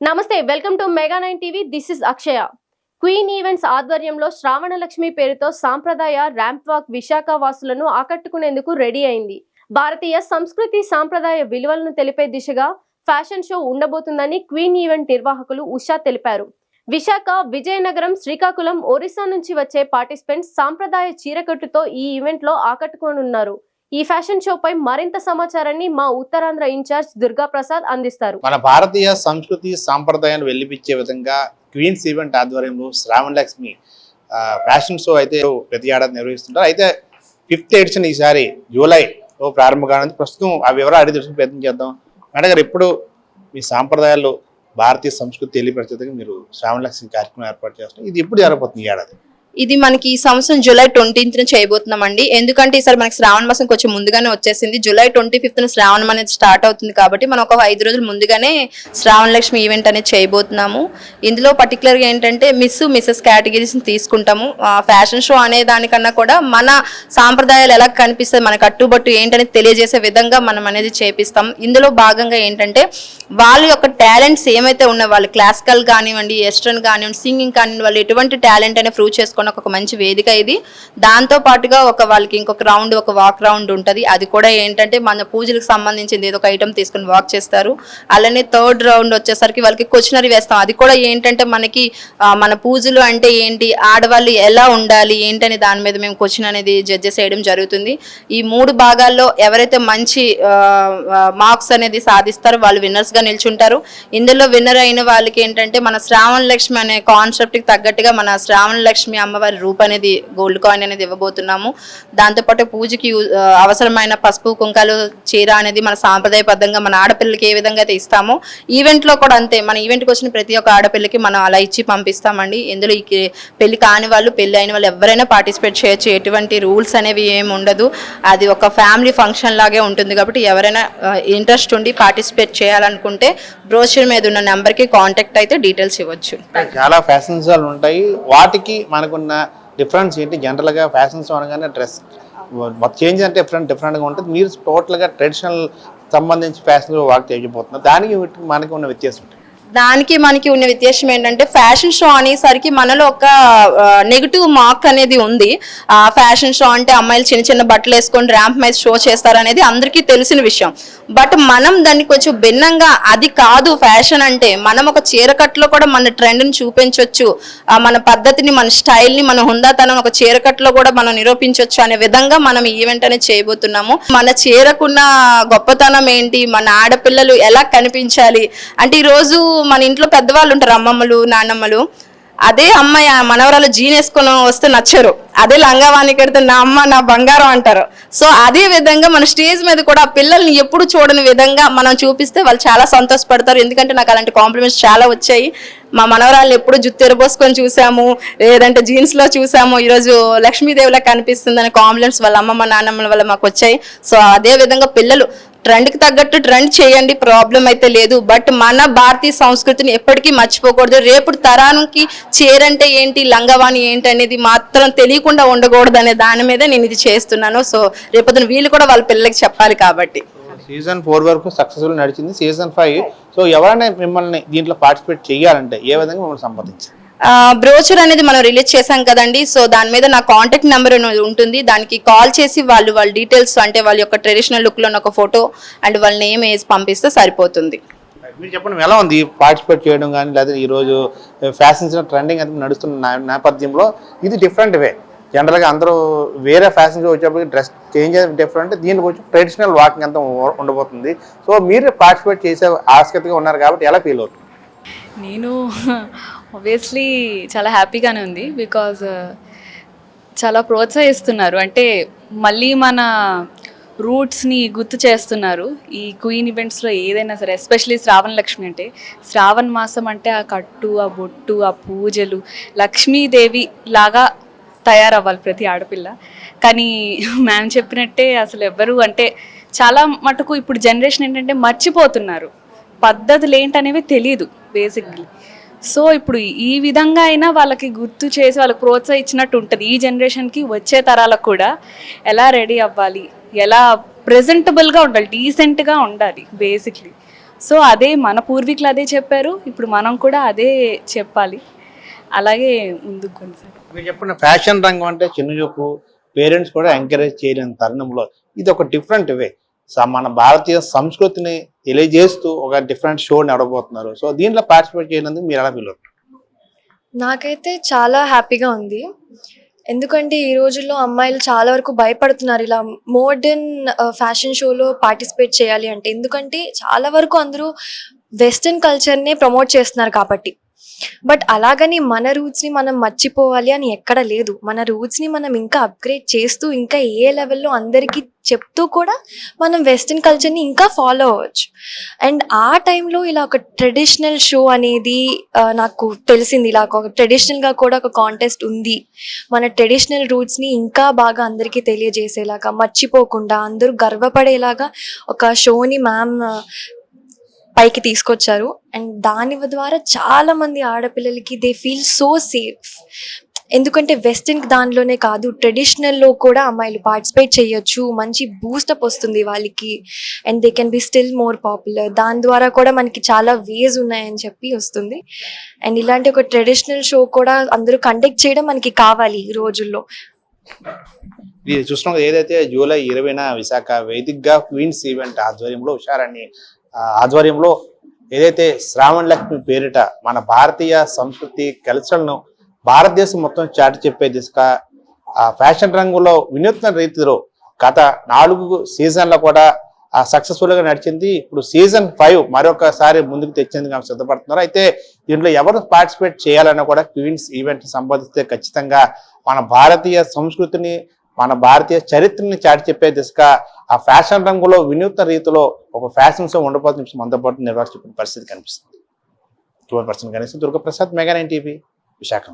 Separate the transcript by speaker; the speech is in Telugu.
Speaker 1: నమస్తే welcome to mega nine TV. This is Akshaya. Queen events ఆధ్వర్యంలో శ్రావణ లక్ష్మి పేరుతో సాంప్రదాయ ర్యాంప్ వాక్ విశాఖ వాసులను ఆకట్టుకునేందుకు రెడీ అయింది. భారతీయ సంస్కృతి సాంప్రదాయ విలువలను తెలిపే దిశగా ఫ్యాషన్ షో ఉండబోతుందని క్వీన్ ఈవెంట్ నిర్వాహకులు ఉషా తెలిపారు. విశాఖ విజయనగరం శ్రీకాకుళం ఒరిస్సా నుంచి వచ్చే పార్టిసిపెంట్స్ సాంప్రదాయ చీరకట్టుతో ఈ ఈవెంట్లో ఆకట్టుకోనున్నారు. ఈ ఫ్యాషన్ షో పై మరింత సమాచారాన్ని మా ఉత్తరాంధ్ర ఇన్ఛార్జ్ దుర్గా ప్రసాద్ అందిస్తారు.
Speaker 2: మన భారతీయ సంస్కృతి సాంప్రదాయాన్ని వెల్లిపిచ్చే విధంగా క్వీన్స్ ఈవెంట్ ఆధ్వర్యంలో శ్రావణ లక్ష్మి ఫ్యాషన్ షో అయితే ప్రతి ఏడాది నిర్వహిస్తుంటారు. అయితే ఫిఫ్త్ ఎడిషన్ ఈసారి జూలైలో ప్రారంభం కానుంది. ప్రస్తుతం ఆ వివరాలు అడిగి తెలుసుకుని ప్రయత్నం చేద్దాం. మేడం గారు ఎప్పుడు మీ సాంప్రదాయాలు భారతీయ సంస్కృతి తెలియపరిచేందుకు మీరు శ్రావణ లక్ష్మి కార్యక్రమం ఏర్పాటు చేస్తున్నారు? ఇది ఎప్పుడు జరగబోతుంది ఈ ఏడాది?
Speaker 3: ఇది మనకి ఈ సంవత్సరం జూలై ట్వంటీన్త్ చేయబోతున్నామండి. ఎందుకంటే ఈసారి మనకి శ్రావణ మాసం కొంచెం ముందుగానే వచ్చేసింది. జూలై ట్వంటీ ఫిఫ్త్ శ్రావణం అనేది స్టార్ట్ అవుతుంది కాబట్టి మనం ఒక ఐదు రోజులు ముందుగానే శ్రావణ లక్ష్మి ఈవెంట్ అనేది చేయబోతున్నాము. ఇందులో పర్టికులర్గా ఏంటంటే మిస్ మిస్సెస్ కేటగిరీస్ తీసుకుంటాము. ఫ్యాషన్ షో అనే దానికన్నా కూడా మన సాంప్రదాయాలు ఎలా కనిపిస్తుంది మన కట్టుబట్టు ఏంటనేది తెలియజేసే విధంగా మనం అనేది చేపిస్తాం. ఇందులో భాగంగా ఏంటంటే వాళ్ళ యొక్క టాలెంట్స్ ఏమైతే ఉన్నాయో వాళ్ళు క్లాసికల్ కానివ్వండి వెస్ట్రన్ కానివ్వండి సింగింగ్ కానివ్వండి వాళ్ళు ఎటువంటి టాలెంట్ అనేది ప్రూవ్ చేసుకున్న ఒక మంచి వేదిక ఇది. దాంతో పాటుగా ఒక వాళ్ళకి ఇంకొక రౌండ్ ఒక వాక్ రౌండ్ ఉంటుంది. అది కూడా ఏంటంటే మన పూజలకు సంబంధించింది ఏదో ఒక ఐటమ్ తీసుకుని వాక్ చేస్తారు. అలానే థర్డ్ రౌండ్ వచ్చేసరికి వాళ్ళకి క్వశ్చనరీ వేస్తాం. అది కూడా ఏంటంటే మనకి మన పూజలు అంటే ఏంటి ఆడవాళ్ళు ఎలా ఉండాలి ఏంటనే దాని మీద మేము క్వశ్చన్ అనేది జడ్జెస్ చేయడం జరుగుతుంది. ఈ మూడు భాగాల్లో ఎవరైతే మంచి మార్క్స్ అనేది సాధిస్తారో వాళ్ళు విన్నర్స్గా నిల్చుంటారు. ఇందులో విన్నర్ అయిన వాళ్ళకి ఏంటంటే మన శ్రావణ లక్ష్మి అనే కాన్సెప్ట్కి తగ్గట్టుగా మన శ్రావణ లక్ష్మి అమ్మ అమ్మవారి రూప్ అనేది గోల్డ్ కాయిన్ అనేది ఇవ్వబోతున్నాము. దాంతోపాటు పూజకి యూజ్- అవసరమైన పసుపు కుంకాలు చీర అనేది మన సాంప్రదాయబద్ధంగా మన ఆడపిల్లకి ఏ విధంగా అయితే ఇస్తామో ఈవెంట్లో కూడా అంతే. మన ఈవెంట్కి వచ్చిన ప్రతి ఒక్క ఆడపిల్లకి మనం అలా ఇచ్చి పంపిస్తామండి. ఇందులో ఈ పెళ్ళి కాని వాళ్ళు పెళ్ళి అయిన వాళ్ళు ఎవరైనా పార్టిసిపేట్ చేయొచ్చు. ఎటువంటి రూల్స్ అనేవి ఏమి ఉండదు. అది ఒక ఫ్యామిలీ ఫంక్షన్ లాగే ఉంటుంది కాబట్టి ఎవరైనా ఇంట్రెస్ట్ ఉండి పార్టిసిపేట్ చేయాలనుకుంటే బ్రోషర్ మీద ఉన్న నెంబర్కి కాంటాక్ట్ అయితే డీటెయిల్స్ ఇవ్వచ్చు.
Speaker 2: చాలా ఫ్యాషన్స్ ఉంటాయి. వాటికి ఉన్న డిఫరెన్స్ ఏంటి? జనరల్గా ఫ్యాషన్ షో అనగానే డ్రెస్ చేంజ్ అంటే డిఫరెంట్ డిఫరెంట్గా ఉంటుంది. మీరు టోటల్గా ట్రెడిషనల్ సంబంధించి ఫ్యాషన్ షో వాక్ చేయబోతున్నారు దానికి మనకి ఉన్న వ్యత్యాసం
Speaker 3: దానికి మనకి ఉన్న వ్యత్యాసం ఏంటంటే ఫ్యాషన్ షో అనేసరికి మనలో ఒక నెగిటివ్ మార్క్ అనేది ఉంది. ఆ ఫ్యాషన్ షో అంటే అమ్మాయిలు చిన్న చిన్న బట్టలు వేసుకొని ర్యాంప్ మీద షో చేస్తారు అనేది అందరికీ తెలిసిన విషయం. బట్ మనం దాన్ని కొంచెం భిన్నంగా అది కాదు ఫ్యాషన్ అంటే. మనం ఒక చీరకట్లో కూడా మన ట్రెండ్ని చూపించవచ్చు మన పద్ధతిని మన స్టైల్ని మన హుందాతనం ఒక చీరకట్లో కూడా మనం నిరూపించవచ్చు అనే విధంగా మనం ఈవెంట్ అనేది చేయబోతున్నాము. మన చీరకున్న గొప్పతనం ఏంటి? మన ఆడపిల్లలు ఎలా కనిపించాలి? అంటే ఈరోజు మన ఇంట్లో పెద్దవాళ్ళు ఉంటారు అమ్మమ్మలు నాన్నమ్మలు అదే అమ్మాయి ఆ మనవరాలు జీన్ వేసుకొని వస్తే నచ్చరు. అదే లంగావాణి కడితే నా అమ్మ నా బంగారం అంటారు. సో అదే విధంగా మన స్టేజ్ మీద కూడా పిల్లల్ని ఎప్పుడు చూడని విధంగా మనం చూపిస్తే వాళ్ళు చాలా సంతోషపడతారు. ఎందుకంటే నాకు అలాంటి కాంప్లిమెంట్స్ చాలా వచ్చాయి. మా మనవరాలు ఎప్పుడు జుత్తు ఎరబోసుకొని చూసాము. లేదంటే జీన్స్లో చూసాము. ఈరోజు లక్ష్మీదేవిలా కనిపిస్తుంది అనే కాంప్లిమెంట్స్ వాళ్ళ అమ్మమ్మ నాన్నమ్మల వల్ల మాకు వచ్చాయి. సో అదే విధంగా పిల్లలు ట్రెండ్కి తగ్గట్టు ట్రెండ్ చేయండి ప్రాబ్లం అయితే లేదు. బట్ మన భారతీయ సంస్కృతిని ఎప్పటికీ మర్చిపోకూడదు. రేపు తరానికి చేరంటే ఏంటి లంగవాణి ఏంటి అనేది మాత్రం తెలియకుండా ఉండకూడదు అనే దాని మీద నేను ఇది చేస్తున్నాను. సో రేపొద్దున వీళ్ళు కూడా వాళ్ళ పిల్లలకి చెప్పాలి కాబట్టి.
Speaker 2: సీజన్ ఫోర్ వరకు సక్సెస్ఫుల్ నడిచింది సీజన్ ఫైవ్. సో ఎవరైనా మిమ్మల్ని దీంట్లో పార్టిసిపేట్ చేయాలంటే ఏ విధంగా మిమ్మల్ని సంపాదించారు
Speaker 3: బ్రోచర్ అనేది మనం రిలీజ్ చేశాం కదండి. సో దాని మీద నా కాంటాక్ట్ నెంబర్ ఉంటుంది. దానికి కాల్ చేసి వాళ్ళు వాళ్ళ డీటెయిల్స్ అంటే వాళ్ళ యొక్క ట్రెడిషనల్ లుక్లో ఒక ఫోటో అండ్ వాళ్ళ నేమ్ వేసి పంపిస్తే సరిపోతుంది.
Speaker 2: మీరు చెప్పండి ఎలా ఉంది? పార్టిసిపేట్ చేయడం కానీ లేదా ఈరోజు ఫ్యాషన్స్ ట్రెండింగ్ అంతా నడుస్తున్న నా- నేపథ్యంలో ఇది డిఫరెంట్ వే. జనరల్గా అందరూ వేరే ఫ్యాషన్ షో వచ్చేప్పటికి డ్రెస్ చేంజ్ డిఫరెంట్ దీనికి వచ్చి ట్రెడిషనల్ వాకింగ్ అంతా ఉండబోతుంది. సో మీరు పార్టిసిపేట్ చేసే ఆసక్తిగా ఉన్నారు కాబట్టి ఎలా ఫీల్ అవుతుంది?
Speaker 4: నేను ఆబ్వియస్లీ చాలా హ్యాపీగానే ఉంది బికాజ్ uh, చాలా ప్రోత్సహిస్తున్నారు. అంటే మళ్ళీ మన రూట్స్ని గుర్తు చేస్తున్నారు. ఈ క్వీన్ ఈవెంట్స్లో ఏదైనా సరే ఎస్పెషలీ శ్రావణ లక్ష్మి అంటే శ్రావణ మాసం అంటే ఆ కట్టు ఆ బొట్టు ఆ పూజలు లక్ష్మీదేవి లాగా తయారవ్వాలి ప్రతి ఆడపిల్ల. కానీ మ్యామ్ చెప్పినట్టే అసలు ఎవ్వరు అంటే చాలా మటుకు ఇప్పుడు జనరేషన్ ఏంటంటే మర్చిపోతున్నారు. పద్ధతులు ఏంటనేవి తెలియదు బేసిక్లీ సో ఇప్పుడు ఈ విధంగా అయినా వాళ్ళకి గుర్తు చేసి వాళ్ళకి ప్రోత్సహించినట్టు ఉంటుంది. ఈ జనరేషన్కి వచ్చే తరాలకు కూడా ఎలా రెడీ అవ్వాలి? ఎలా ప్రజెంటబుల్గా ఉండాలి? డీసెంట్గా ఉండాలి బేసిక్లీ సో అదే మన పూర్వీకులు అదే చెప్పారు. ఇప్పుడు మనం కూడా అదే చెప్పాలి. అలాగే ముందుకు కొనసాగాలి
Speaker 2: మీరు చెప్పిన ఫ్యాషన్ రంగం అంటే చిన్న చూపు పేరెంట్స్ కూడా ఎంకరేజ్ చేయలేని తరుణంలో ఇది ఒక డిఫరెంట్ వే మన భారతీయ సంస్కృతిని తెలియజేస్తూ ఒక డిఫరెంట్ షో నడవబోతున్నారు సో దీంట్లో పార్టిసిపేట్ చేయనందుకు మీరు ఎలా ఫీల్
Speaker 5: నాకైతే చాలా హ్యాపీగా ఉంది. ఎందుకంటే ఈ రోజుల్లో అమ్మాయిలు చాలా వరకు భయపడుతున్నారు. ఇలా మోడర్న్ ఫ్యాషన్ షోలో పార్టిసిపేట్ చేయాలి అంటే. ఎందుకంటే చాలా వరకు అందరూ వెస్ట్రన్ కల్చర్నే ప్రమోట్ చేస్తున్నారు కాబట్టి. బట్ అలాగని మన రూట్స్ని మనం మర్చిపోవాలి అని ఎక్కడ లేదు. మన రూట్స్ని మనం ఇంకా అప్గ్రేడ్ చేస్తూ ఇంకా ఏ లెవెల్లో అందరికీ చెప్తూ కూడా మనం వెస్ట్రన్ కల్చర్ని ఇంకా ఫాలో అవ్వచ్చు. అండ్ ఆ టైంలో ఇలా ఒక ట్రెడిషనల్ షో అనేది నాకు తెలిసింది. ఇలా ఒక ట్రెడిషనల్గా కూడా ఒక కాంటెస్ట్ ఉంది. మన ట్రెడిషనల్ రూట్స్ని ఇంకా బాగా అందరికీ తెలియజేసేలాగా మర్చిపోకుండా అందరూ గర్వపడేలాగా ఒక షోని మ్యామ్ పైకి తీసుకొచ్చారు. అండ్ దాని ద్వారా చాలా మంది ఆడపిల్లలకి దే ఫీల్ సో సేఫ్. ఎందుకంటే వెస్టర్న్ దానిలోనే కాదు ట్రెడిషనల్లో కూడా అమ్మాయిలు పార్టిసిపేట్ చేయొచ్చు. మంచి బూస్టప్ వస్తుంది వాళ్ళకి. And they can be still more popular దాని ద్వారా కూడా మనకి చాలా వేస్ ఉన్నాయని చెప్పి వస్తుంది. అండ్ ఇలాంటి ఒక ట్రెడిషనల్ షో కూడా అందరూ కండక్ట్ చేయడం మనకి కావాలి ఈ రోజుల్లో.
Speaker 2: ఇది చూస్తున్నాం ఏదైతే జూలై ఇరవైన విశాఖ వేదికగా క్వీన్స్ ఈవెంట్ ఆధ్వర్యంలో హుషారాన్ని ఆధ్వర్యంలో ఏదైతే శ్రావణ లక్ష్మి పేరిట మన భారతీయ సంస్కృతి కల్చర్ను భారతదేశం మొత్తం చాటి చెప్పే దిశగా ఆ ఫ్యాషన్ రంగంలో వినూత్న రీతిలో గత నాలుగు సీజన్లో కూడా సక్సెస్ఫుల్గా నడిచింది. ఇప్పుడు సీజన్ ఫైవ్ మరొకసారి ముందుకు తెచ్చేందుకు ఆమె సిద్ధపడుతున్నారు. అయితే దీంట్లో ఎవరు పార్టిసిపేట్ చేయాలన్నా కూడా క్వీన్స్ ఈవెంట్ సంబంధిస్తే ఖచ్చితంగా మన భారతీయ సంస్కృతిని మన భారతీయ చరిత్రని చాటి చెప్పే దిశగా ఆ ఫ్యాషన్ రంగులో వినూత్న రీతిలో ఒక ఫ్యాషన్ షో ఉండబోతున్న మనతో పాటు నిర్వహించిన పరిస్థితి కనిపిస్తుంది. టూ పర్సెంట్ కనీసం Durgaprasad mega nine TV Visakha